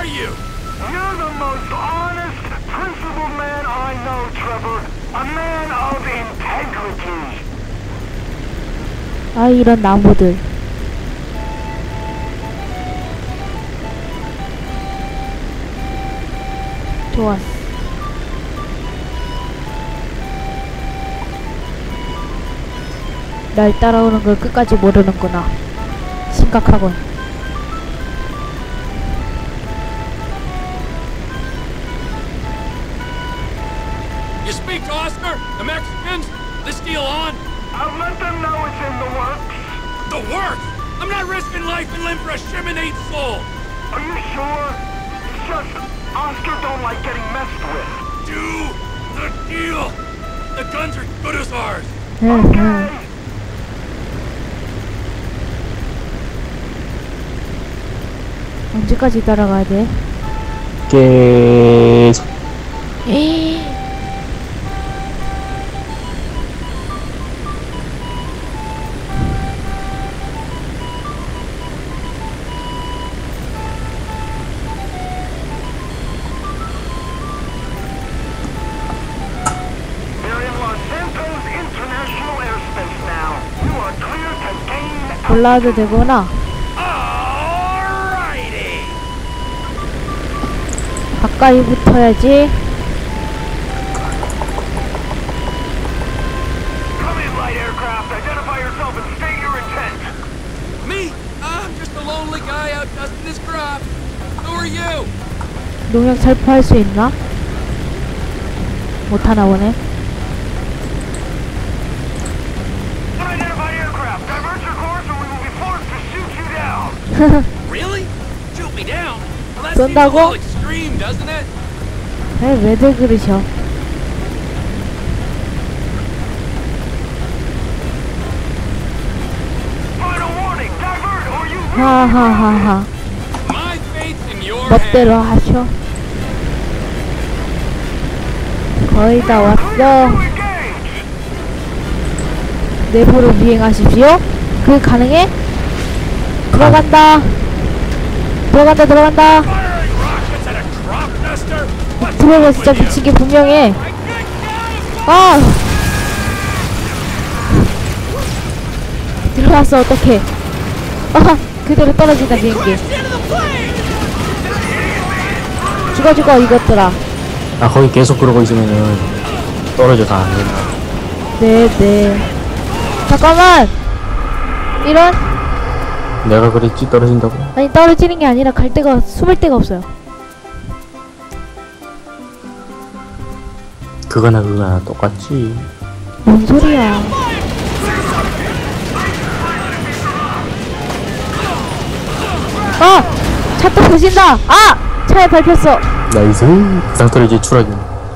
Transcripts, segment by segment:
are you? You're the most honest, principled man I know, Trevor. A man of integrity. 아 이런 나무들 좋았어 날 따라오는 걸 끝까지 모르는구나 심각하군 The Mexicans? This deal on? I'll let them know it's in the works. The work! I'm not risking life and limb for a Shimonade soul! Are you sure? It's just Oscar don't like getting messed with. Do the deal! The guns are good as ours! Okay. 언제까지 따라가야 돼? 계속 에이. 올라와도 되구나! 가까이 붙어야지 Come in, light aircraft. Identify yourself and state your intent. Me? I'm just a lonely guy out dusting his crop. Who are you? 농약 살포할 수 있나? 못하나 보네 쏜다고? 에 왜들 그러셔 하하하하 멋대로. 하셔 거의 다 왔어. 내부로 비행하십시오 그 가능해? 들어간다. 들어간다 들어간다. 들어가 진짜? 미친 게 분명해. 아! 들어왔어 어떡해. 아 그대로 떨어진다 비행기. 죽어 죽어 이것들아. 아 거기 계속 그러고 있으면은 떨어져서 안 된다. 네네. 잠깐만! 이런 내가 그랬지 떨어진다고 아니 떨어지는 게 아니라 갈 데가 숨을 데가 없어요 그거나 그거나 똑같지 뭔 소리야 아! 차또 부신다! 아! 차에 밟혔어 나이스 그 상태로 이제 추락이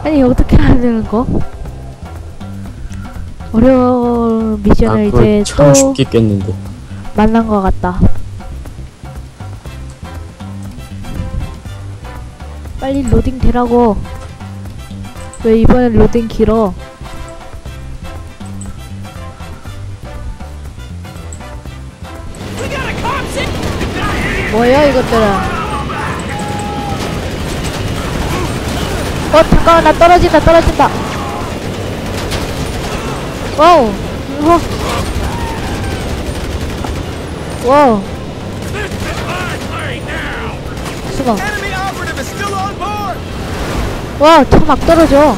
아니 어떻게 되는 거? 어려운 미션을 아 이제 참 또 쉽게 깼는데 만난 것 같다. 빨리 로딩 되라고. 왜 이번엔 로딩 길어? 뭐야 이것들은? 어 잠깐만 나 떨어진다 떨어진다. 와우 우 와 와우 숨어 와, 차막 떨어져.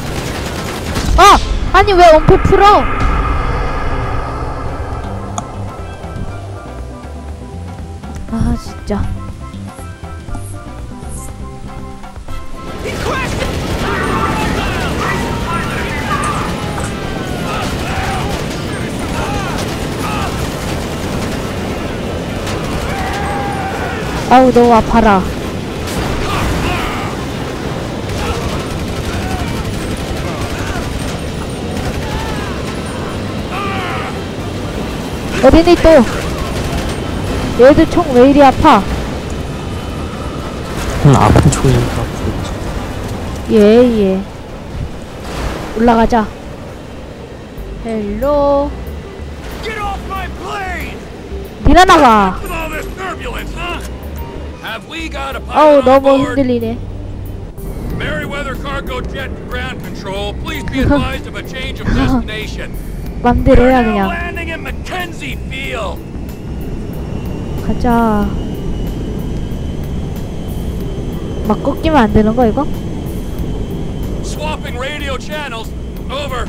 아! 아니, 왜 엄폐 풀어? 아, 진짜. 아우, 너무 아파라. 어린이 또? 얘들 총 왜 이리 아파? 음, 아픈 총이니까 예예. 올라가자. 헬로. 나 Have we got a 아우 pilot on 너무 board? 흔들리네. Meriwether cargo jet to ground control. Please be advised of a change of destination. 맘대로 We're 해야 now 그냥. landing at Mackenzie Field. 가자. 막 꺾이면 안 되는 거 이거? Swapping radio channels. Over.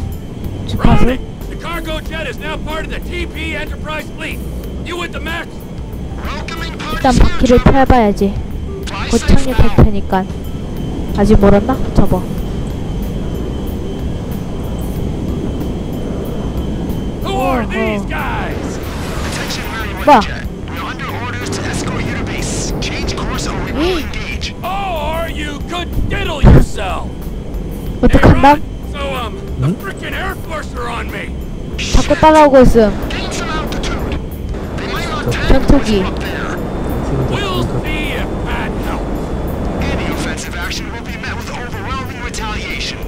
주파수? Ronnie, the cargo jet is now part of the TP Enterprise fleet. You with the Max? 일단 바퀴를 펴봐야지. 곧 착륙할 테니까. 아직 멀었나? 접어. 어, 어. 봐 어떡한담? 응? 자꾸 따라오고 있음. Retaliation.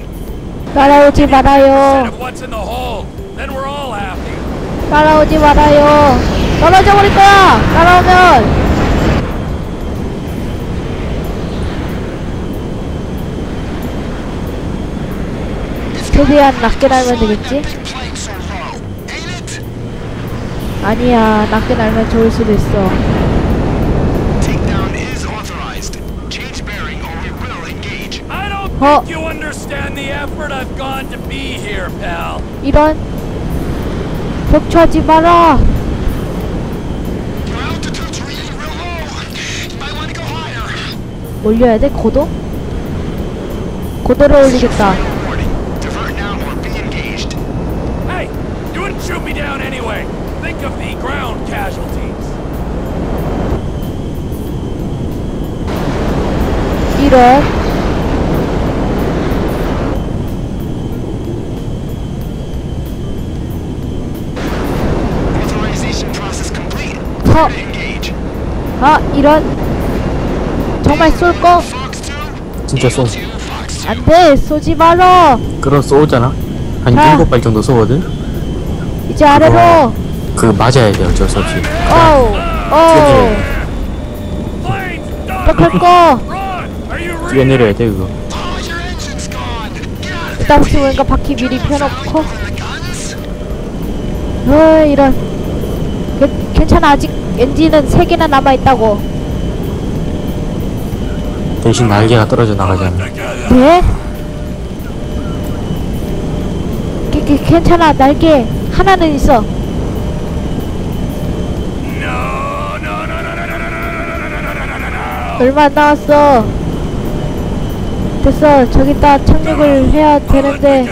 따라오지 말아요. 따라오지 말아요. 떨어져 버릴 거야. 따라오면. 최대한 낮게 날면 되겠지? 아니야 낮게 날면 좋을 수도 있어. 어? 이런 벽쳐하지 마라. 올려야 돼? 고도? 고도를 올리겠다. To engage. 아 이런 정말 쏠 거? Fox 2. 진짜 쏘. Eagle 2, Fox 2. 안돼 쏘지 말어. 그럼 쏘잖아. 한 자. 일곱 발 정도 쏘거든. 이제 아래로. 그 맞아야 돼 어쩔 수 없이. 어우 어우. 어떡할 거? 뛰어내려야 돼 이거. 일단 혹시 보니까 바퀴 미리 펴놓고? 어 이런. 게, 괜찮아 아직 엔진은 3개나 남아있다고. 대신 날개가 떨어져 나가잖아 네? 게, 게, 괜찮아 날개 하나는 있어. 얼마 안 남았어. 됐어. 저기다 착륙을 해야 되는데.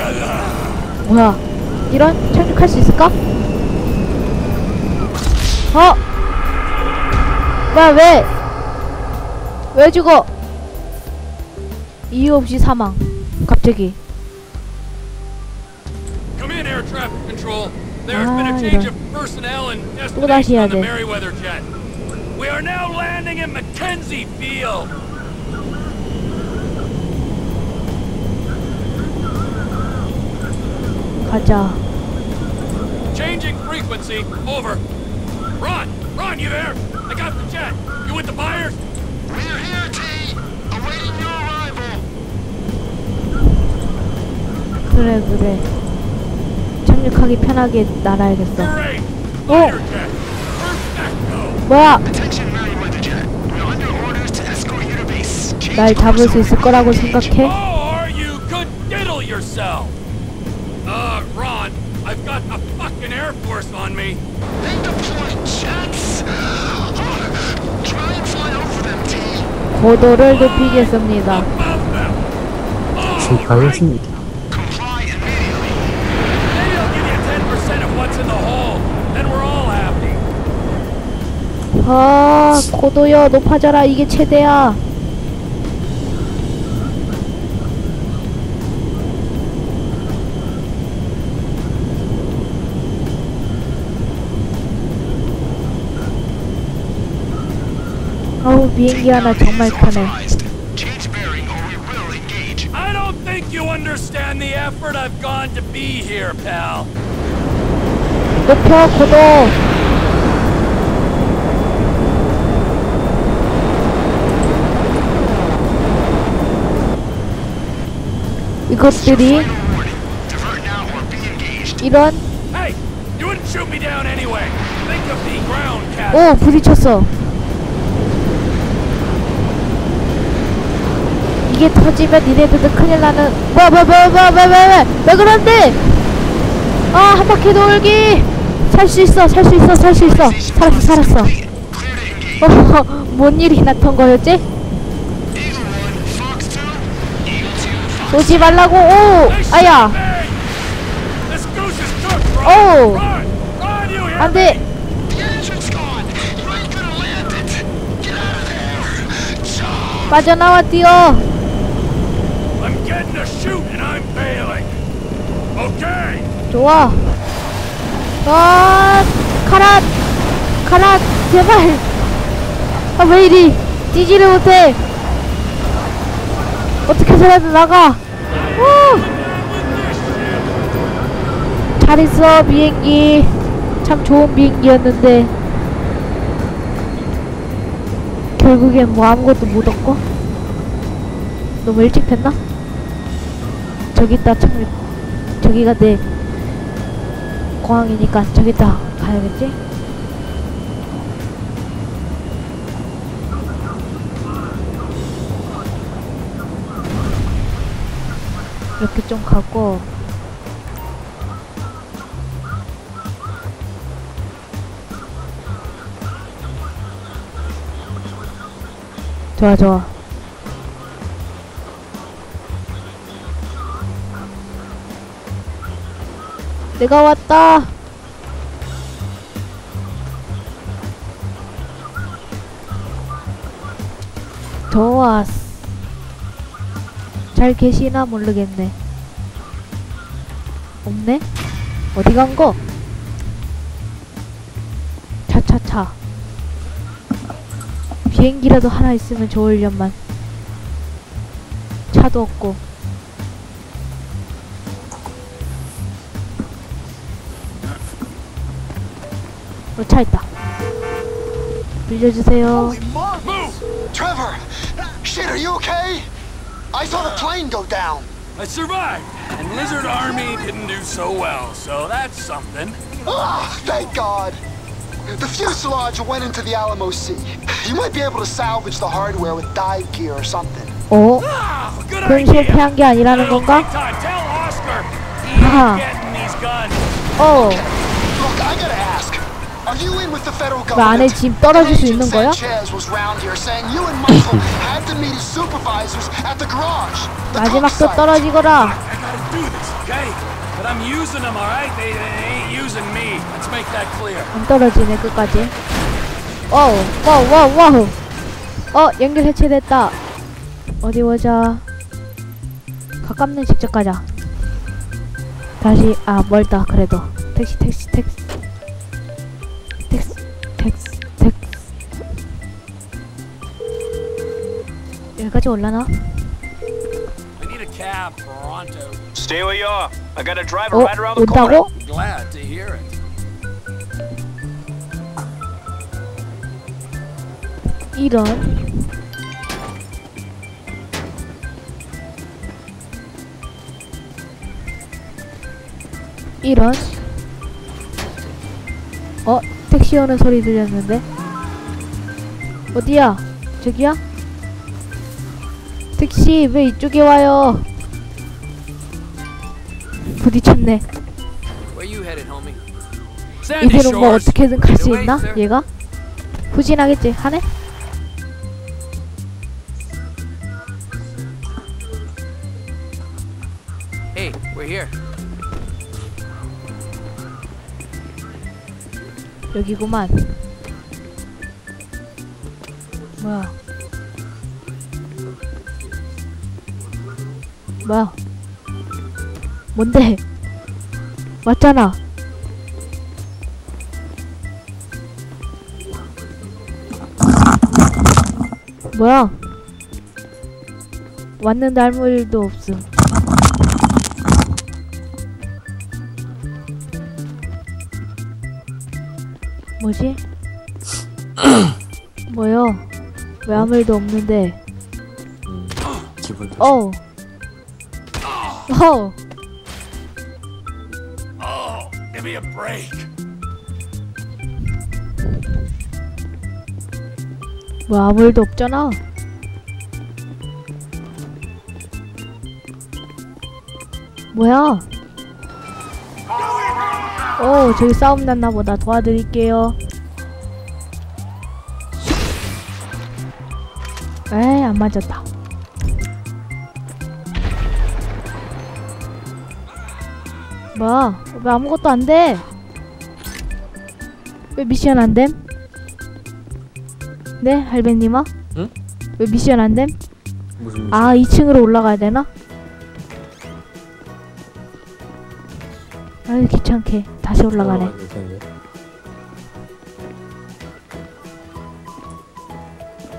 뭐야? 이런 착륙할 수 있을까? 어? 뭐야 왜? 왜 죽어? 이유 없이 사망. 갑자기. Ah, personnel and 또 다시 해야 돼. We are now landing in Mackenzie Field. 가자. Changing frequency. Over. Ron, Ron, you there? I got the jet. You with the buyers? We're here, T. Awaiting your arrival. 그래 그래. 착륙하기 편하게 날아야겠어. Oh. Perfecto. 뭐야? 날 잡을 수 있을 거라고. 생각해? Force on me. They deploy jets. Try and fly over them, T. 고도를 높이겠습니다. Above them. All right. 출발했습니다. Comply immediately. Maybe I'll give you 10% of what's in the hole. Then we're all happy. 아, 고도여 높아져라. 이게 최대야. 비행기 하나 정말 편해. 높여 고도. 이것들이 이런 오 부딪혔어. 이게 터지면 니네들도 큰일 나는 뭐뭐뭐뭐뭐뭐왜 그런데? 아 한 바퀴 돌기. 살 수 있어 살 수 있어 살 수 있어. 살았어 살았어. 어, 뭔 일이 났던 거였지? 쏘지 말라고. 오 아야. hear 안돼? 빠져나와 뛰어 좋아. 아, 가라, 가라, 제발. 아, 왜 이리 뛰지를 못해? 어떻게 해서라도 나가. 우! 잘 있어, 비행기. 참 좋은 비행기였는데. 결국엔 뭐 아무것도 못 얻고? 너무 일찍 됐나? 저기다 참 저기가 내 공항이니까 저기다 가야겠지? 이렇게 좀 가고 좋아 좋아 내가 왔다. 좋았어. 잘 계시나 모르겠네. 없네? 어디 간 거? 차차차. 비행기라도 하나 있으면 좋으련만. 차도 없고. 차 있다. 빌려주세요. Move! Trevor! Shit, are you okay? I saw the plane go down. I survived, and Lizard Army didn't do so well, so that's something. Ah, thank God. The fuselage went into the Alamo Sea. You might be able to salvage the hardware with dive gear or something. 어? Ah, good 그럼 idea. 실패한 게 아니라는 It'll 건가? take time. Tell Oscar he ain't 아하. getting these guns. 어. Look, I gotta ask. Are you in with the federal 그 안에 government? 짐 떨어질 수 있는 거야? 마지막도 site. 떨어지거라. 안 떨어지네 끝까지. 와우, 와우, 와우, 와우. 어, 연결 해체됐다. 어디 보자. 가깝네 직접 가자. 다시 아 멀다 그래도 택시 택시 택시 여기까지 올라나? I need a cab, pronto. Stay where you are. I got a driver 어 right around the corner. 온다고? Glad to hear it. 이런 이런 어? 택시 오는 소리 들렸는데 어디야? 저기야? 택시 왜 이쪽에 와요? 부딪혔네 이대로 뭐. 어떻게든 갈 수 있나? 얘가? 후진하겠지? 하네? 여기구만. 뭐야? 뭐야? 뭔데? 왔잖아. 뭐야? 왔는데 아무 일도 없음. 뭐지? 뭐요? 왜 아무 일도 없는데? 기분 어, 어. Oh, give me a break. 뭐 아무 일도 없잖아. 뭐야? 오, 저기 싸움 났나 보다. 도와드릴게요. 에이, 안 맞았다. 뭐야? 왜 아무것도 안 돼? 왜 미션 안 됨? 네, 할배님아? 응? 왜 미션 안 됨? 무슨 일? 아, 2층으로 올라가야 되나? 아유, 귀찮게. 다시 올라가네. 텐데.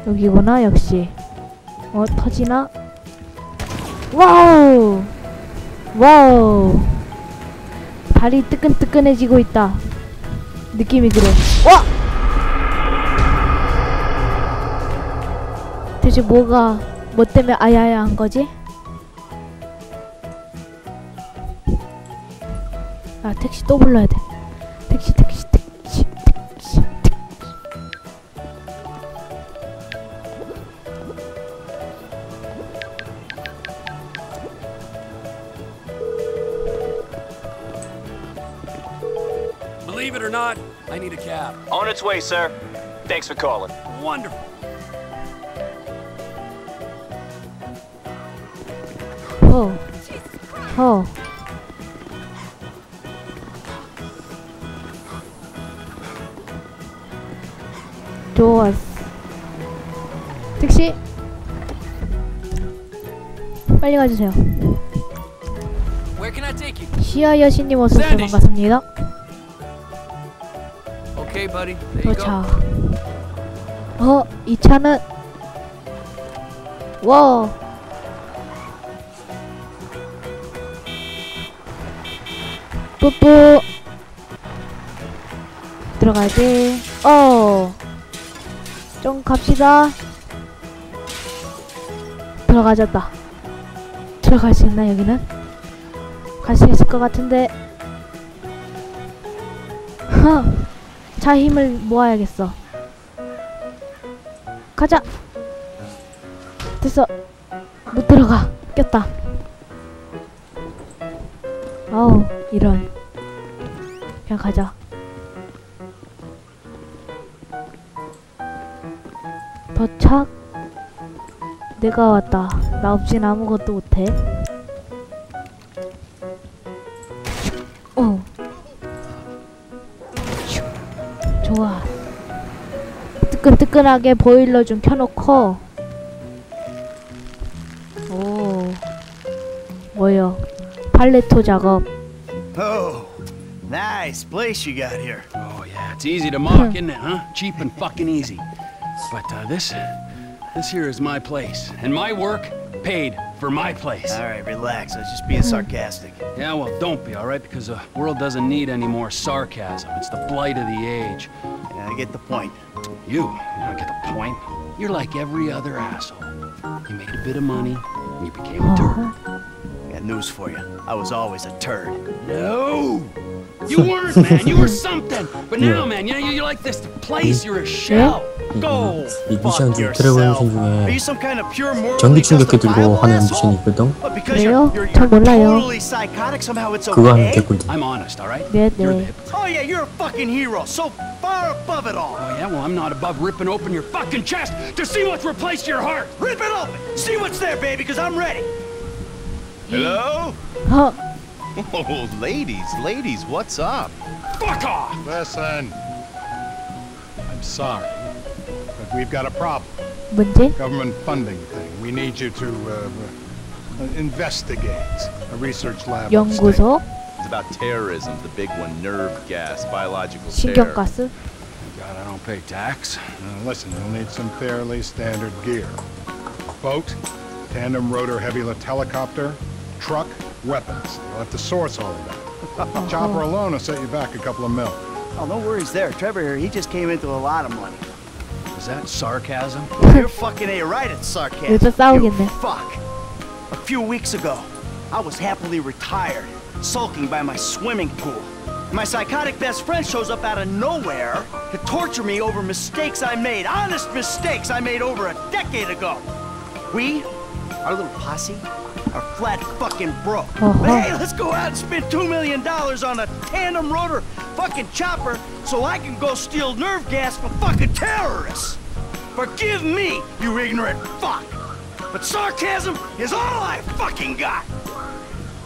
여기구나, 역시. 어, 터지나? 와우! 와우! 발이 뜨끈뜨끈해지고 있다. 느낌이 그래. 와! 대체 뭐가, 뭐 때문에 아야야 한 거지? 아, 택시 또 불러야 돼. Its way, sir. Thanks for calling. Wonderful. 허. 허. 좋았어. 택시. 빨리 가주세요. Where can I take you? 시아 여신님 어서. 반갑습니다. 도착. 어, 이 차는 와. 뿌뿌. 들어가야지. 어. 좀 갑시다. 들어가졌다. 들어갈 수 있나 여기는? 갈 수 있을 것 같은데. 허. 차 힘을 모아야겠어. 가자. 됐어. 못 들어가. 꼈다. 아우 이런. 그냥 가자. 도착. 내가 왔다. 나 없진 아무것도 못해. 뜨끈뜨끈하게 보일러 좀 켜놓고 오 뭐요 팔레토 작업 Oh, nice place you got here. Oh yeah, it's easy to mock, isn't it? Huh? Cheap and fucking easy. But uh, this, this here is my place, and my work paid for my place. All right, relax. I was just being sarcastic. Yeah, well, don't be all right, because the world doesn't need any more sarcasm. It's the blight of the age. Yeah, I get the point. You, you don't get the point. You're like every other asshole. You made a bit of money, and you became a turd. Got news for you. I was always a turd. No! You weren't, man. You were something. But now, man, you know, you're like this place. You're a shell. Go. 이 미션 Fuck 중 트래블 yourself. 미션 Are 중에 you some kind of pure moral 전기 충격기 들고 하는 미션이 있거든? But because 그래요? you're, you're, 전 you're 몰라요. totally psychotic, somehow it's 그거 하면 okay? 개꿀 I'm honest, all right? 네, You're 네. the hypocrite. Oh yeah, you're a fucking hero. So far above it all. Oh, yeah? Well, I'm not above ripping open your fucking chest to see what's replaced your heart. Rip it open. See what's there, baby, because I'm ready. Hello? 허 Oh, ladies, ladies, what's up? Fuck off! Listen. I'm sorry, but we've got a problem. 문제 Government funding thing. We need you to uh, uh, investigate a research lab. upstate. 연구소 It's about terrorism, the big one, nerve gas, biological terror. 신경가스 God, I don't pay tax. Now, listen, you'll need some fairly standard gear. Boat, tandem rotor heavy lift helicopter, truck, weapons. You'll have to source all of that. Chopper alone will set you back a couple of mil. Oh, no worries there. Trevor here, he just came into a lot of money. Was that sarcasm? You're fucking A right at sarcasm. you fuck. A few weeks ago, I was happily retired, sulking by my swimming pool. My psychotic best friend shows up out of nowhere to torture me over mistakes I made, honest mistakes I made over a decade ago. We, our little posse, are flat fucking broke. Uh -huh. Hey, let's go out and spend $2 million on a tandem rotor fucking chopper so I can go steal nerve gas from fucking terrorists. Forgive me, you ignorant fuck. But sarcasm is all I fucking got.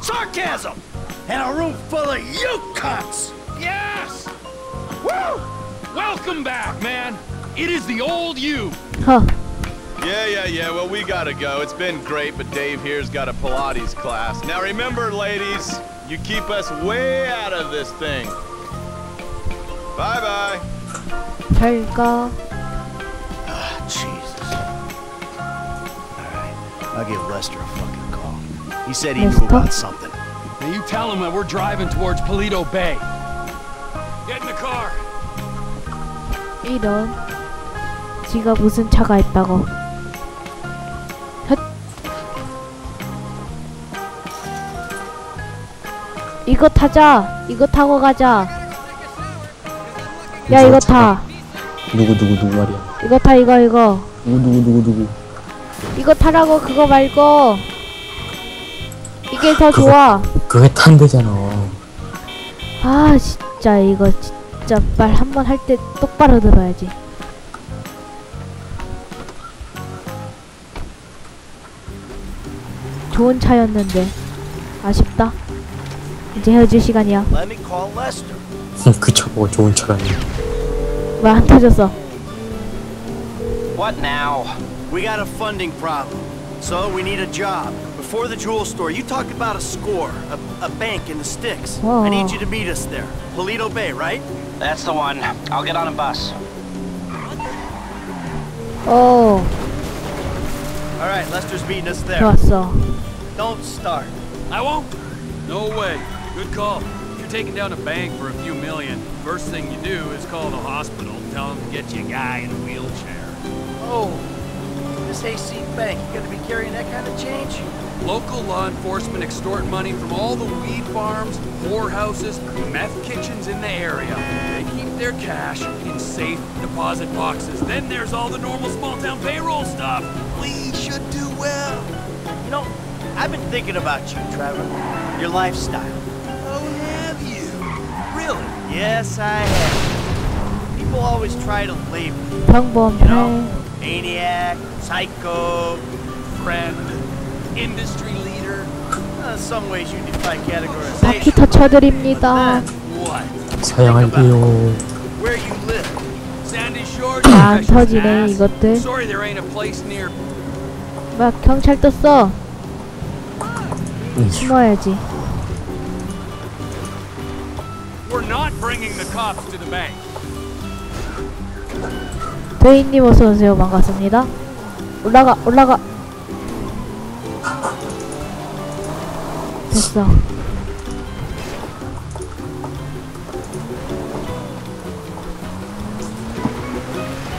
Sarcasm! And a room full of you cunts! Yes! Woo! Welcome back, man. It is the old you. Huh. Yeah, yeah, yeah. Well, we gotta go. It's been great, but Dave here's got a Pilates class. Now remember, ladies, you keep us way out of this thing. Bye bye. 잘가 Jesus. Alright, I'll give Lester a fucking call. He said he Lester? knew about something. Now you tell him that we're driving towards Polito Bay. Get in the car. 이런 지가 무슨 차가 있다고 헛 이거 타자 이거 타고 가자 야 이거 타. 누구 누구 누구 말이야? 이거 타 이거 이거. 누구 누구 누구 누구? 이거 타라고 그거 말고. 이게 더 좋아. 그게 탄대잖아. 아 진짜 이거 진짜 말 한 번 할 때 똑바로 들어야지. 좋은 차였는데. 아쉽다. 이제 헤어질 시간이야. Let me call Lester. 그 차가 좋은 차가 아니야 말 안 터졌어 What now? We got a funding problem. So we need a job. Before the jewel store, you talked about a score, a, a bank in the sticks. I need you to meet us there. Polito Bay, right? That's the one. I'll get on a bus. 오 Alright, Lester's meeting us there. 좋았어 Don't start. I won't. No way. Good call. Taking down a bank for a few million, first thing you do is call the hospital and tell them to get you a guy in a wheelchair. Oh, this AC bank, you gonna be carrying that kind of change? Local law enforcement extort money from all the weed farms, whorehouses, meth kitchens in the area. They keep their cash in safe deposit boxes. Then there's all the normal small town payroll stuff. We should do well. You know, I've been thinking about you, Trevor. Your lifestyle. Yes, I have. People always try to label you. You 평범해 know, maniac, psycho. Friend, industry leader. Uh, some ways you defy 바퀴 categorization. 터쳐드립니다 What? 사양할게요 Where you live. Sandy Shores? 안 터지네 ass. 이것들 Sorry there ain't a place near. 막 경찰 떴어 숨어야지 bank. 도희님 어서 오세요. 반갑습니다. 올라가 올라가. 됐어.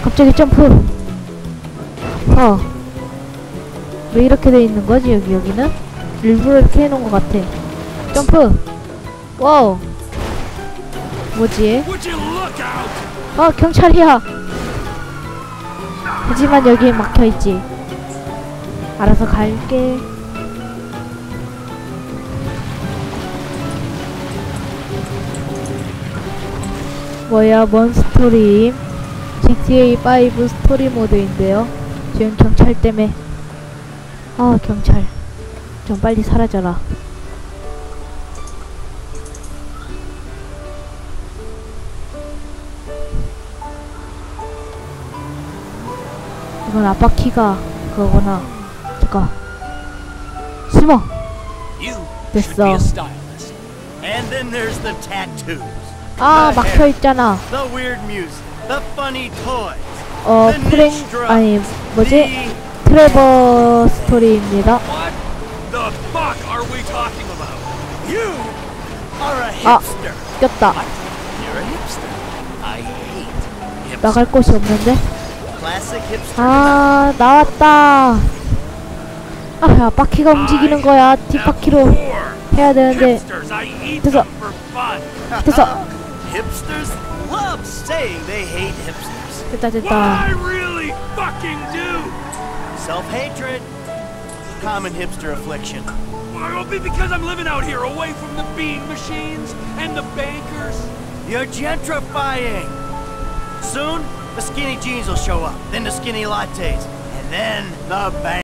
갑자기 점프. 어. 왜 이렇게 돼 있는 거지 여기? 여기는? 일부러 이렇게 해놓은 것 같아. 점프. 와우 뭐지? 어 경찰이야. 하지만 여기에 막혀있지. 알아서 갈게. 뭐야 뭔 스토리? GTA5 스토리 모드인데요. 지금 경찰 때문에. 아 경찰. 좀 빨리 사라져라 이건 아빠 키가 그거구나 잠깐 숨어 됐어. 아 막혀있잖아. 어 프랭 아니 뭐지 트레버 스토리입니다 아. 꼈다. 나갈 곳이 없는데. 아 나왔다 아 바퀴가 움직이는 거야 뒷바퀴로 해야 되는데 Hipsters, I eat There's a- them for fun. 됐어 Hipsters love saying they hate hipsters. 됐다 What 됐다 I really fucking do. Self-hatred. Common hipster affliction. Well, it'll be because I'm living out here away from the bean machines and the bankers. You're gentrifying. Soon, the skinny jeans will show up, then the skinny lattes, and then the bank.